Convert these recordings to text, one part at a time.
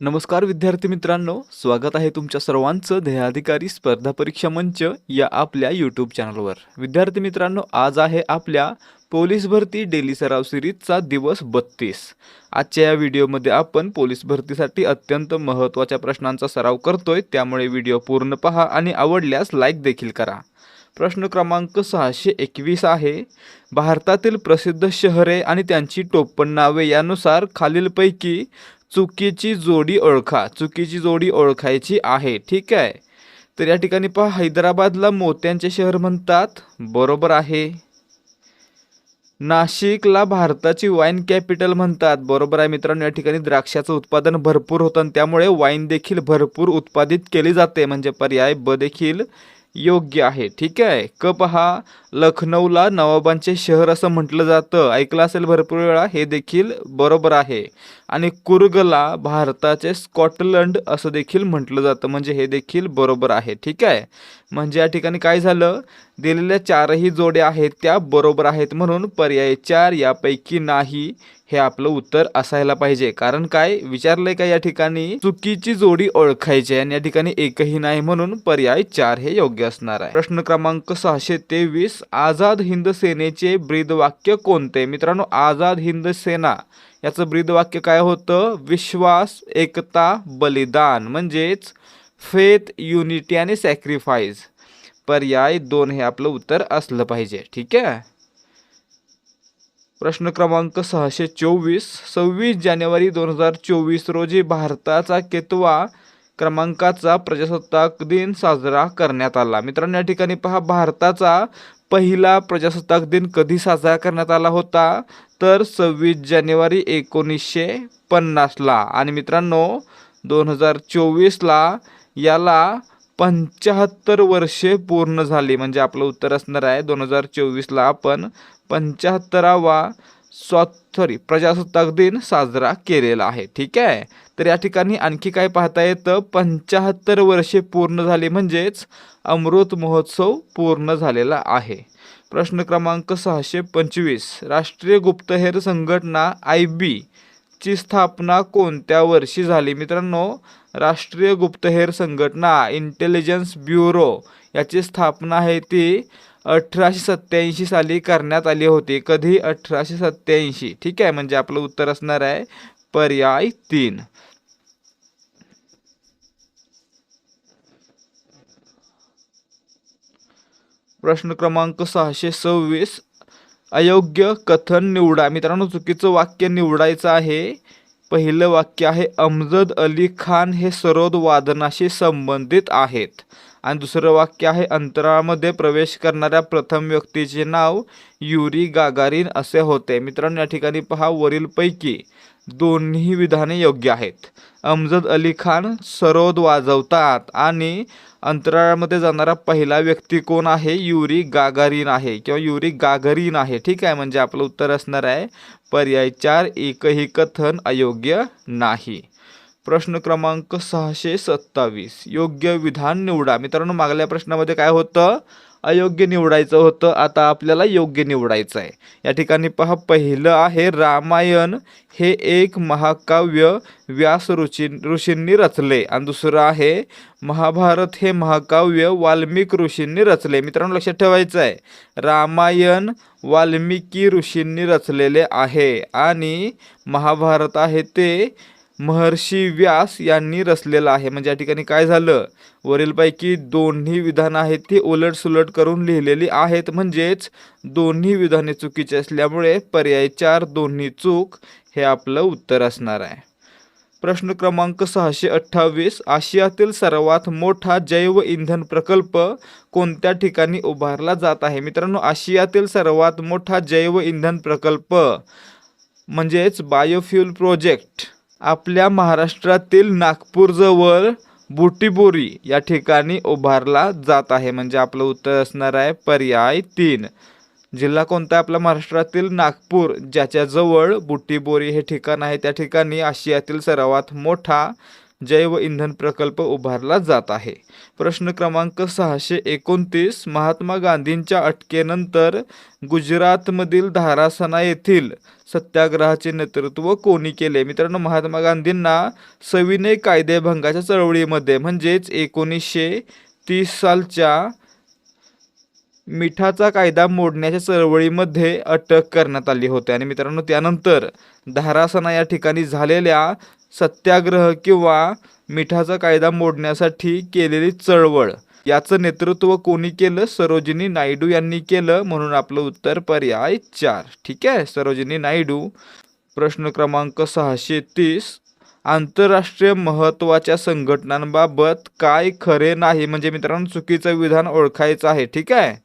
नमस्कार विद्यार्थी मित्रांनो स्वागत आहे तुमच्या सर्वांचं ध्येयाधिकारी स्पर्धा परीक्षा मंच या आपल्या यूट्यूब चॅनलवर विद्यार्थी मित्रांनो आज आहे आपल्या पोलीस भरती डेली सराव सिरीजचा दिवस बत्तीस. आजच्या या व्हिडिओमध्ये आपण पोलीस भरतीसाठी अत्यंत महत्त्वाच्या प्रश्नांचा सराव करतोय त्यामुळे व्हिडिओ पूर्ण पहा आणि आवडल्यास लाईक देखील करा. प्रश्न क्रमांक सहाशे एकवीस आहे. भारतातील प्रसिद्ध शहरे आणि त्यांची टोपणनावे यानुसार खालीलपैकी चुकीची जोडी ओळखा. चुकीची जोडी ओळखायची आहे. ठीक आहे? तर या ठिकाणी पहा हैदराबादला मोत्यांचे शहर म्हणतात. बरोबर आहे. नाशिकला भारताची वाईन कॅपिटल म्हणतात. बरोबर आहे मित्रांनो या ठिकाणी द्राक्षाचं उत्पादन भरपूर होतं आणि त्यामुळे वाईन देखील भरपूर उत्पादित केली जाते. म्हणजे पर्याय ब देखील योग्य आहे. ठीक आहे? कप हा लखनौला नवाबांचे शहर असं म्हटलं जातं. ऐकलं असेल भरपूर वेळा हे देखील बरोबर आहे. आणि कुर्गला भारताचे स्कॉटलंड असं देखील म्हटलं जातं. म्हणजे हे देखील बरोबर आहे. ठीक आहे? म्हणजे या ठिकाणी काय झालं? दिलेल्या चारही जोड्या आहेत त्या बरोबर आहेत म्हणून पर्याय चार यापैकी नाही हे आपलं उत्तर असायला पाहिजे. कारण काय? विचारलंय का या ठिकाणी? चुकीची जोडी ओळखायची आणि या ठिकाणी एकही नाही म्हणून पर्याय चार हे योग्य असणार आहे. प्रश्न क्रमांक सहाशे तेवीस आझाद हिंद सेनेचे ब्रीदवाक्य कोणते? मित्रांनो आझाद हिंद सेना. याचं ब्रीदवाक्य काय होतं? विश्वास एकता बलिदान. म्हणजेच फेथ युनिटी आणि सॅक्रिफाईस पर्याय दोन हे आपलं उत्तर असलं पाहिजे. ठीक आहे? प्रश्न क्रमांक सहाशे चोवीस सव्वीस जानेवारी दोन हजार चोवीस रोजी भारताचा केतवा क्रमांकाचा प्रजासत्ताक दिन साजरा करण्यात आला. मित्रांनो या ठिकाणी पहा भारताचा पहिला प्रजासत्ताक दिन कधी साजरा करण्यात आला होता? तर सव्वीस जानेवारी एकोणीसशे पन्नासला. आणि मित्रांनो दोन हजार चोवीसला याला पंच्याहत्तर वर्षे पूर्ण झाली. म्हणजे आपलं उत्तर असणार आहे दोन हजार चोवीसला. आपण पंच्याहत्तरावा स्वा सॉरी प्रजासत्ताक दिन साजरा केलेला आहे. ठीक आहे? तर या ठिकाणी आणखी काय पाहता येतं? पंच्याहत्तर वर्षे पूर्ण झाली म्हणजेच अमृत महोत्सव पूर्ण झालेला आहे. प्रश्न क्रमांक सहाशे पंचवीस. राष्ट्रीय गुप्तहेर संघटना आय बी ची स्थापना कोणत्या वर्षी झाली? मित्रांनो राष्ट्रीय गुप्तहेर संघटना इंटेलिजन्स ब्युरो याची स्थापना आहे ती अठराशे सत्याऐंशी साली करण्यात आली होती. कधी? अठराशे सत्याऐंशी ठीक आहे म्हणजे आपलं उत्तर असणार आहे पर्याय तीन. प्रश्न क्रमांक सहाशे सव्वीस. अयोग्य कथन निवडा. मित्रांनो चुकीचं वाक्य निवडायचं आहे. पहिलं वाक्य आहे अमजद अली खान हे सरोद वादनाशी संबंधित आहेत. आणि दुसरं वाक्य आहे अंतराळामध्ये प्रवेश करणाऱ्या प्रथम व्यक्तीचे नाव युरी गागारीन असे होते. मित्रांनो या ठिकाणी पहा वरीलपैकी दोन्ही विधाने योग्य आहेत. अमजद अली खान सरोद वाजवतात आणि अंतराळामध्ये जाणारा पहिला व्यक्ती कोण आहे? युरी गागारीन आहे किंवा युरी गागरीन आहे. ठीक आहे म्हणजे आपलं उत्तर असणार आहे पर्याय चार एकही कथन अयोग्य नाही. प्रश्न क्रमांक सहाशे सत्तावीस. योग्य विधान निवडा. मित्रांनो मागल्या प्रश्नामध्ये काय होतं? अयोग्य निवडायचं होतं. आता आपल्याला योग्य निवडायचं आहे. या ठिकाणी पहा पहिलं आहे रामायण. हे एक महाकाव्य व्यास ऋषी ऋषींनी रचले. आणि दुसरं आहे महाभारत हे महाकाव्य वाल्मिक ऋषींनी रचले. मित्रांनो लक्षात ठेवायचं आहे. रामायण वाल्मिकी ऋषींनी रचलेले आहे. आणि महाभारत आहे ते महर्षी व्यास यांनी रचलेला आहे. म्हणजे या ठिकाणी काय झालं? वरीलपैकी दोन्ही विधानं आहेत ती उलटसुलट करून लिहिलेली आहेत. म्हणजेच दोन्ही विधाने चुकीची असल्यामुळे पर्याय चार दोन्ही चूक हे आपलं उत्तर असणार आहे. प्रश्न क्रमांक सहाशे अठ्ठावीस आशियातील सर्वात मोठा जैव इंधन प्रकल्प कोणत्या ठिकाणी उभारला जात आहे? मित्रांनो आशियातील सर्वात मोठा जैव इंधन प्रकल्प म्हणजेच बायोफ्युल प्रोजेक्ट. आपल्या महाराष्ट्रातील नागपूरजवळ बुटीबोरी या ठिकाणी उभारला जात आहे. म्हणजे आपलं उत्तर असणार आहे पर्याय तीन. जिल्हा कोणता आहे आपल्या महाराष्ट्रातील? नागपूर ज्याच्याजवळ बुटीबोरी हे ठिकाण आहे. त्या ठिकाणी आशियातील सर्वात मोठा जैव इंधन प्रकल्प उभारला जात आहे. प्रश्न क्रमांक सहाशे एकोणतीस महात्मा गांधींच्या अटकेनंतर गुजरातमधील धारासना येथील सत्याग्रहाचे नेतृत्व कोणी केले? मित्रांनो महात्मा गांधींना सविनय कायदेभंगाच्या चळवळीमध्ये म्हणजेच एकोणीसशे तीस सालच्या मिठाचा कायदा मोडण्याच्या चळवळीमध्ये अटक करण्यात आली होती. आणि मित्रांनो त्यानंतर धारासना या ठिकाणी झालेल्या सत्याग्रह किंवा मिठाचा कायदा मोडण्यासाठी केलेली चळवळ. याचं नेतृत्व कोणी केलं? सरोजिनी नायडू यांनी केलं म्हणून आपलं उत्तर पर्याय चार. ठीक आहे? सरोजिनी नायडू प्रश्न क्रमांक सहाशे तीस. आंतरराष्ट्रीय महत्त्वाच्या संघटनांबाबत काय खरे नाही? म्हणजे मित्रांनो चुकीचं विधान ओळखायचं आहे. ठीक आहे?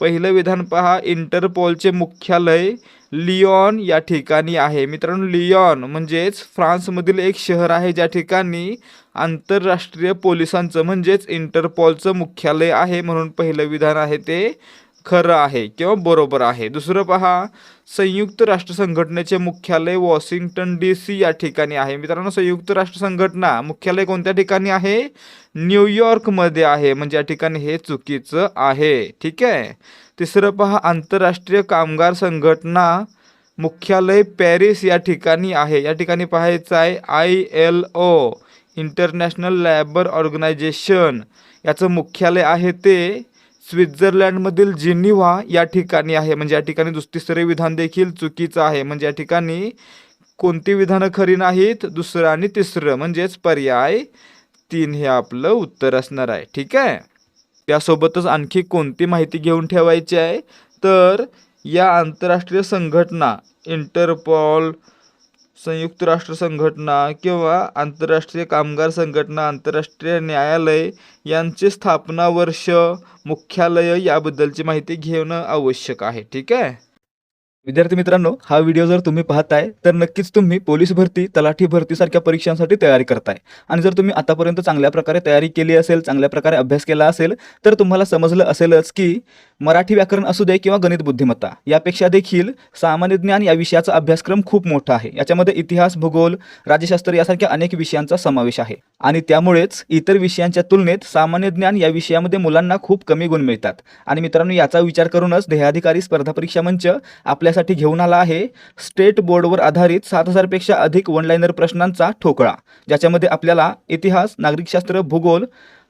पहिलं विधान पहा. इंटरपोलचे मुख्यालय लिओन या ठिकाणी आहे. मित्रांनो लिओन म्हणजेच फ्रान्समधील एक शहर आहे. ज्या ठिकाणी आंतरराष्ट्रीय पोलिसांचं म्हणजेच इंटरपोलचं मुख्यालय आहे म्हणून पहिलं विधान आहे ते खरं आहे किंवा बरोबर आहे. दुसरं पहा. संयुक्त राष्ट्र संघटनेचे मुख्यालय वॉशिंग्टन डी सी या ठिकाणी आहे. मित्रांनो संयुक्त राष्ट्र संघटना मुख्यालय कोणत्या ठिकाणी आहे? न्यूयॉर्कमध्ये आहे. म्हणजे या ठिकाणी हे चुकीचं आहे. ठीक आहे? तिसरं पहा आंतरराष्ट्रीय कामगार संघटना मुख्यालय पॅरिस या ठिकाणी आहे. या ठिकाणी पाहायचं आहे I L O international labour organisation. याचं मुख्यालय आहे ते स्वित्झर्लंडमधील जिनिव्हा या ठिकाणी आहे. म्हणजे या ठिकाणी दुसरे विधान देखील चुकीचं आहे. म्हणजे या ठिकाणी कोणती विधानं खरी नाहीत? दुसरं आणि तिसरं. म्हणजेच पर्याय तीन हे आपलं उत्तर असणार आहे. ठीक आहे? त्यासोबतच आणखी कोणती माहिती घेऊन ठेवायची आहे? तर या आंतरराष्ट्रीय संघटना इंटरपॉल संयुक्त राष्ट्र संघटना किंवा आंतरराष्ट्रीय कामगार संघटना आंतरराष्ट्रीय न्यायालय यांचे स्थापना वर्ष मुख्यालय याबद्दलची माहिती घेणं आवश्यक आहे. ठीक आहे? विद्यार्थी मित्रांनो हा व्हिडिओ जर तुम्ही पाहताय तर नक्कीच तुम्ही पोलीस भरती तलाठी भरतीसारख्या परीक्षांसाठी तयारी करताय. आणि जर तुम्ही आतापर्यंत चांगल्या प्रकारे तयारी केली असेल चांगल्या प्रकारे अभ्यास केला असेल तर तुम्हाला समजलं असेलच की मराठी व्याकरण असू दे किंवा गणित बुद्धिमत्ता यापेक्षा देखील सामान्य ज्ञान या विषयाचा अभ्यासक्रम खूप मोठा आहे. याच्यामध्ये इतिहास भूगोल राज्यशास्त्र यासारख्या अनेक विषयांचा समावेश आहे. आणि त्यामुळेच इतर विषयांच्या तुलनेत सामान्य ज्ञान या विषयामध्ये मुलांना खूप कमी गुण मिळतात. आणि मित्रांनो याचा विचार करूनच देहाधिकारी स्पर्धा परीक्षा मंच आपल्यासाठी घेऊन आला आहे. स्टेट बोर्डवर आधारित सात हजारपेक्षा अधिक वनलायनर प्रश्नांचा ठोकळा ज्याच्यामध्ये आपल्याला इतिहास नागरिकशास्त्र भूगोल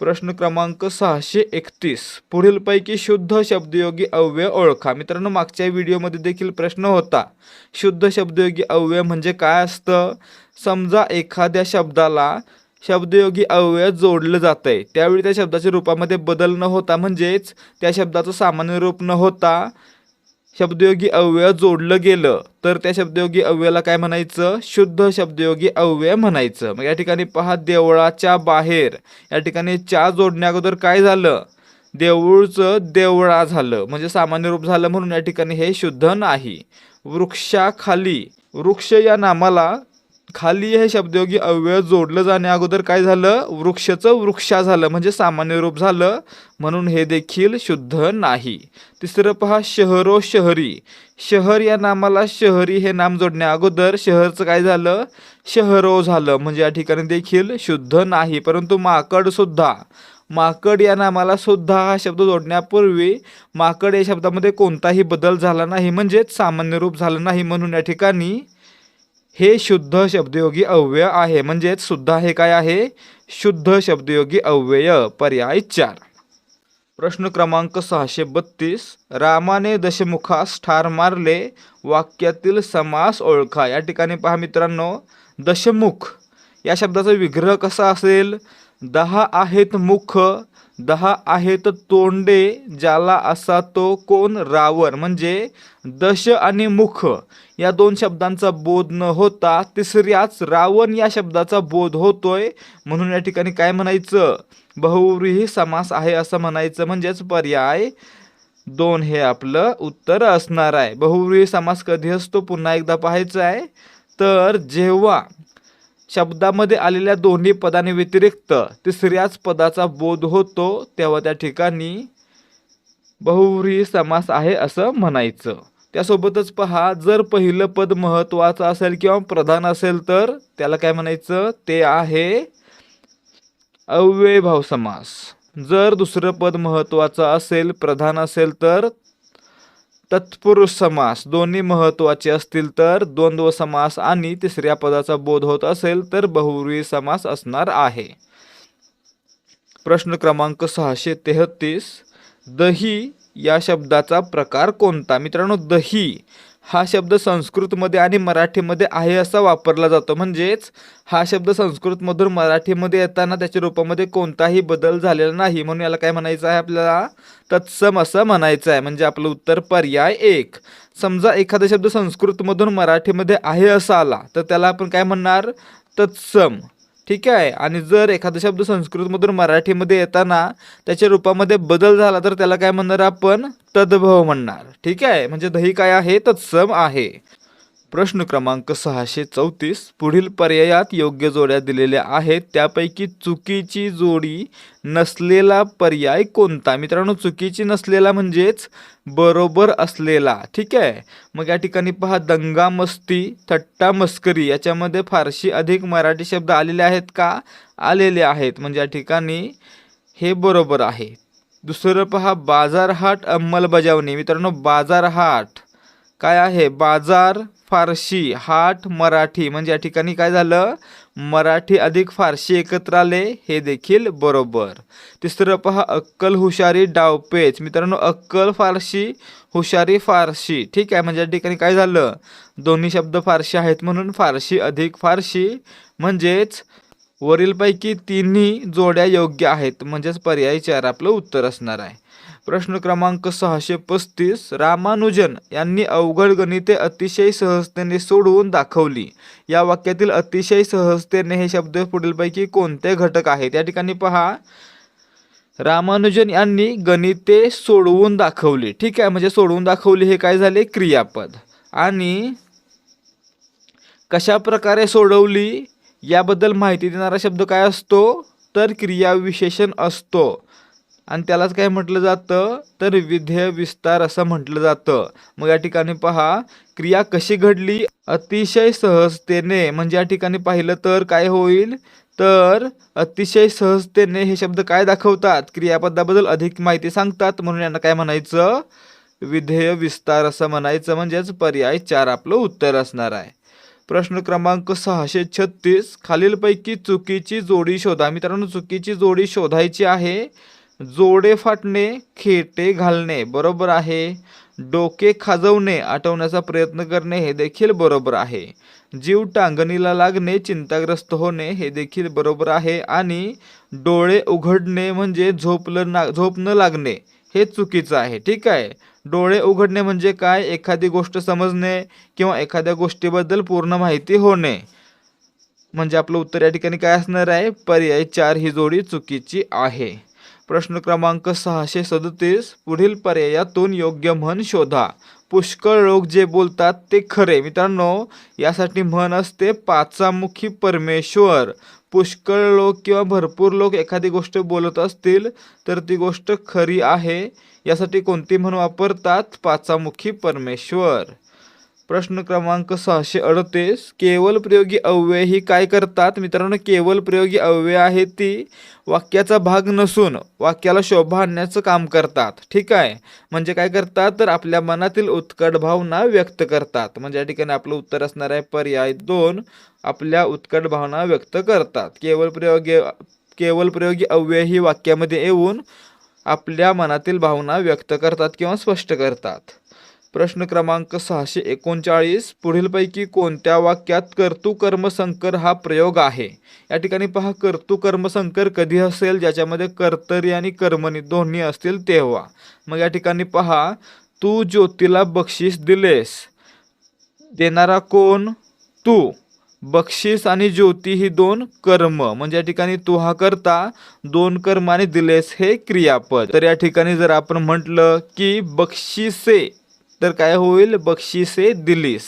प्रश्न क्रमांक सहाशे एकतीस. पुढीलपैकी शुद्ध शब्दयोगी अव्यय ओळखा. मित्रांनो मागच्या व्हिडिओमध्ये देखील प्रश्न होता शुद्ध शब्दयोगी अव्यय म्हणजे काय असतं? समजा एखाद्या शब्दाला शब्दयोगी अव्यय जोडलं जातं आहे त्यावेळी त्या शब्दाच्या रूपामध्ये बदल न होता म्हणजेच त्या शब्दाचं सामान्य रूप न होता शब्दयोगी अव्यय जोडलं गेलं तर त्या शब्दयोगी अव्ययाला काय म्हणायचं? शुद्ध शब्दयोगी अव्यय म्हणायचं. मग या ठिकाणी पहा देवळाच्या बाहेर. या ठिकाणी च्या जोडण्या अगोदर काय झालं? देऊळचं देवळा झालं. म्हणजे सामान्य रूप झालं म्हणून या ठिकाणी हे शुद्ध नाही. वृक्षाखाली वृक्ष या नामाला खाली हे शब्दयोगी अव्यय जोडलं जाण्या अगोदर काय झालं? वृक्षचं वृक्षा झालं म्हणजे सामान्य रूप झालं. म्हणून हे देखील शुद्ध नाही. तिसरं पहा शहरो शहरी. शहर या नामाला शहरी हे नाम जोडण्या अगोदर शहरचं काय झालं? शहरो झालं म्हणजे या ठिकाणी देखील शुद्ध नाही. परंतु माकडसुद्धा माकड या नामाला सुद्धा हा शब्द जोडण्यापूर्वी माकड या शब्दामध्ये कोणताही बदल झाला नाही म्हणजेच सामान्य रूप झालं नाही. म्हणून या ठिकाणी हे शुद्ध शब्दयोगी अव्यय आहे. म्हणजेच सुद्धा हे काय आहे? शुद्ध शब्दयोगी अव्यय. पर्याय चार. प्रश्न क्रमांक सहाशे बत्तीस. रामाने दशमुखास ठार मारले. वाक्यातील समास ओळखा. या ठिकाणी पहा मित्रांनो दशमुख. या शब्दाचा विग्रह कसा असेल? दहा आहेत मुख दहा आहेत तोंडे ज्याला असा तो कोण? रावण. म्हणजे दश आणि मुख. या दोन शब्दांचा बोध न होता तिसऱ्याच रावण या शब्दाचा बोध होतोय. म्हणून या ठिकाणी काय म्हणायचं? बहुव्रीही समास आहे असं म्हणायचं. म्हणजेच पर्याय दोन हे आपलं उत्तर असणार आहे. बहुव्रीही समास कधी असतो? पुन्हा एकदा पाहायचं आहे. तर जेव्हा शब्दामध्ये आलेल्या दोन्ही पदांनी व्यतिरिक्त तिसऱ्याच पदाचा बोध होतो तेव्हा त्या ठिकाणी बहुव्रीही समास आहे असं म्हणायचं. त्यासोबतच पहा जर पहिलं पद महत्त्वाचं असेल किंवा प्रधान असेल तर त्याला काय म्हणायचं? ते आहे अव्ययभाव समास. जर दुसरं पद महत्त्वाचं असेल प्रधान असेल तर तत्पुरुष समास दोन्ही महत्त्वाचे असतील तर द्वंद्व समास आणि तिसऱ्या पदाचा बोध होत असेल तर बहुव्रीही समास असणार आहे. प्रश्न क्रमांक सहाशे तेहतीस दही या शब्दाचा प्रकार कोणता? मित्रांनो दही हा शब्द संस्कृतमध्ये आणि मराठीमध्ये आहे असा वापरला जातो. म्हणजेच हा शब्द संस्कृतमधून मराठीमध्ये येताना त्याच्या रूपामध्ये कोणताही बदल झालेला नाही. म्हणून याला काय म्हणायचं आहे आपल्याला? तत्सम असं म्हणायचं आहे. म्हणजे आपलं उत्तर पर्याय एक. समजा एखादा शब्द संस्कृतमधून मराठीमध्ये आहे असा आला तर त्याला आपण काय म्हणणार? तत्सम. ठीक आहे. आणि जर एखादा शब्द संस्कृतमधून मराठीमध्ये येताना त्याच्या रूपामध्ये बदल झाला तर त्याला काय म्हणणार आपण? तद्भव म्हणणार. ठीक आहे. म्हणजे दही काय आहे? तत्सम आहे. प्रश्न क्रमांक सहाशे चौतीस पुढील पर्यायात योग्य जोड्या दिलेल्या आहेत. त्यापैकी चुकीची जोडी नसलेला पर्याय कोणता? मित्रांनो चुकीची नसलेला म्हणजेच बरोबर असलेला. ठीक आहे? मग या ठिकाणी पहा दंगा मस्ती थट्टा मस्करी याच्यामध्ये फारशी अधिक मराठी शब्द आलेले आहेत का? आलेले आहेत. म्हणजे या ठिकाणी हे बरोबर आहे. दुसरं पहा बाजारहाट अंमलबजावणी. मित्रांनो बाजारहाट. काय आहे? बाजार फारशी हाट मराठी. म्हणजे या ठिकाणी काय झालं? मराठी अधिक फारशी एकत्र आले हे देखील बरोबर. तिसरं पहा अक्कल हुशारी डावपेच. मित्रांनो अक्कल फारशी हुशारी फारशी. ठीक आहे म्हणजे या ठिकाणी काय झालं? दोन्ही शब्द फारशी आहेत म्हणून फारशी अधिक फारशी. म्हणजेच वरीलपैकी तिन्ही जोड्या योग्य आहेत. म्हणजेच पर्यायी चार आपलं उत्तर असणार आहे. प्रश्न क्रमांक सहाशे पस्तीस रामानुजन यांनी अवघड गणिते अतिशय सहजतेने सोडवून दाखवली. या वाक्यातील अतिशय सहजतेने हे शब्द पुढीलपैकी कोणते घटक आहेत? या ठिकाणी पहा. रामानुजन यांनी गणिते सोडवून दाखवली. ठीक आहे म्हणजे सोडवून दाखवली हे काय झाले? क्रियापद. आणि कशा प्रकारे सोडवली? याबद्दल माहिती देणारा शब्द काय असतो? तर क्रियाविशेषण असतो. आणि त्यालाच काय म्हटलं जातं? तर विधेय विस्तार असं म्हटलं जातं. मग या ठिकाणी पहा क्रिया कशी घडली? अतिशय सहजतेने. म्हणजे या ठिकाणी पाहिलं तर काय होईल? तर अतिशय सहजतेने हे शब्द काय दाखवतात? क्रियापदाबद्दल अधिक माहिती सांगतात. म्हणून यांना काय म्हणायचं? विधेय विस्तार असं म्हणायचं. म्हणजेच पर्याय चार आपलं उत्तर असणार आहे. प्रश्न क्रमांक सहाशे छत्तीस. खालीलपैकी चुकीची जोडी शोधा. मित्रांनो चुकीची जोडी शोधायची आहे. जोडे फाटणे खेटे घालणे बरोबर आहे. डोके खाजवणे आटवण्याचा प्रयत्न करणे हे देखील बरोबर आहे. जीव टांगणीला लागणे चिंताग्रस्त होणे हे देखील बरोबर आहे आणि डोळे उघडणे म्हणजे झोपलं ना झोप न लागणे हे चुकीचं आहे. ठीक आहे? डोळे उघडणे म्हणजे काय? एखादी गोष्ट समजणे किंवा एखाद्या गोष्टीबद्दल पूर्ण माहिती होणे. म्हणजे आपलं उत्तर या ठिकाणी काय असणार आहे? पर्याय चार ही जोडी चुकीची आहे. प्रश्न क्रमांक सहाशे सदतीस पुढील पर्यायातून योग्य म्हण शोधा. पुष्कळ लोक जे बोलतात ते खरे. मित्रांनो यासाठी म्हण असते पाचामुखी परमेश्वर. पुष्कळ लोक किंवा भरपूर लोक एखादी गोष्ट बोलत असतील तर ती गोष्ट खरी आहे. यासाठी कोणती म्हण वापरतात? पाचामुखी परमेश्वर. प्रश्न क्रमांक सहाशे अडतीस. केवल प्रयोगी अव्यय ही काय करतात? मित्रांनो केवल प्रयोगी अव्यय आहे ती वाक्याचा भाग नसून वाक्याला शोभा आणण्याचं काम करतात. ठीक आहे? म्हणजे काय करतात? तर आपल्या मनातील उत्कट भावना व्यक्त करतात. म्हणजे या ठिकाणी आपलं उत्तर असणार आहे पर्याय दोन. आपल्या उत्कट भावना व्यक्त करतात. केवल प्रयोगी केवल प्रयोगी अव्यय ही वाक्यामध्ये येऊन आपल्या मनातील भावना व्यक्त करतात किंवा स्पष्ट करतात. प्रश्न क्रमांक सहाशे एकोणचाळीस. पुढीलपैकी कोणत्या वाक्यात कर्तृ कर्मसंकर हा प्रयोग आहे? या ठिकाणी पहा कर्तृ कर्मसंकर कधी असेल? ज्याच्यामध्ये कर्तरी आणि कर्मणी दोन्ही असतील तेव्हा. मग या ठिकाणी पहा तू ज्योतीला बक्षीस दिलेस. देणारा कोण? तू. बक्षीस आणि ज्योती ही दोन कर्म. म्हणजे या ठिकाणी तू हा करता दोन कर्माने दिलेस हे क्रियापद. तर या ठिकाणी जर आपण म्हटलं की बक्षिसे तर काय होईल? बक्षिसे दिलीस.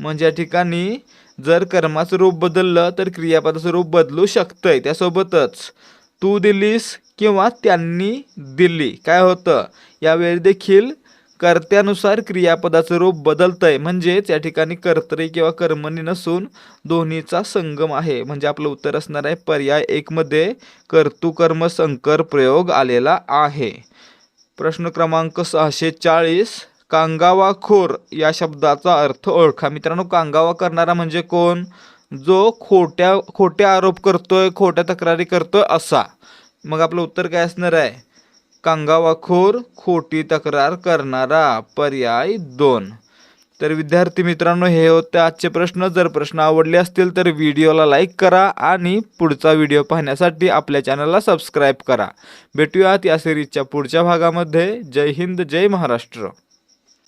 म्हणजे या ठिकाणी जर कर्माचं रूप बदललं तर क्रियापदाचं रूप बदलू शकतंय. त्यासोबतच तू दिलीस किंवा त्यांनी दिली. काय होतं? यावेळी देखील कर्त्यानुसार क्रियापदाचं रूप बदलतंय. म्हणजेच या ठिकाणी कर्तरी किंवा कर्मणी नसून दोन्हीचा संगम आहे. म्हणजे आपलं उत्तर असणार आहे पर्याय एकमध्ये कर्तुकर्म संकर प्रयोग आलेला आहे. प्रश्न क्रमांक सहाशे चाळीस. कांगावाखोर या शब्दाचा अर्थ ओळखा. मित्रांनो कांगावा करणारा म्हणजे कोण? जो खोट्या खोटे आरोप करतोय खोट्या तक्रारी करतोय असा. मग आपलं उत्तर काय असणार आहे? कांगावाखोर खोटी तक्रार करणारा. पर्याय दोन. तर विद्यार्थी मित्रांनो हे होते आजचे प्रश्न. जर प्रश्न आवडले असतील तर व्हिडिओला लाईक करा आणि पुढचा व्हिडिओ पाहण्यासाठी आपल्या चॅनलला सबस्क्राईब करा. भेटूयात या सिरीजच्या पुढच्या भागामध्ये. जय हिंद जय महाराष्ट्र.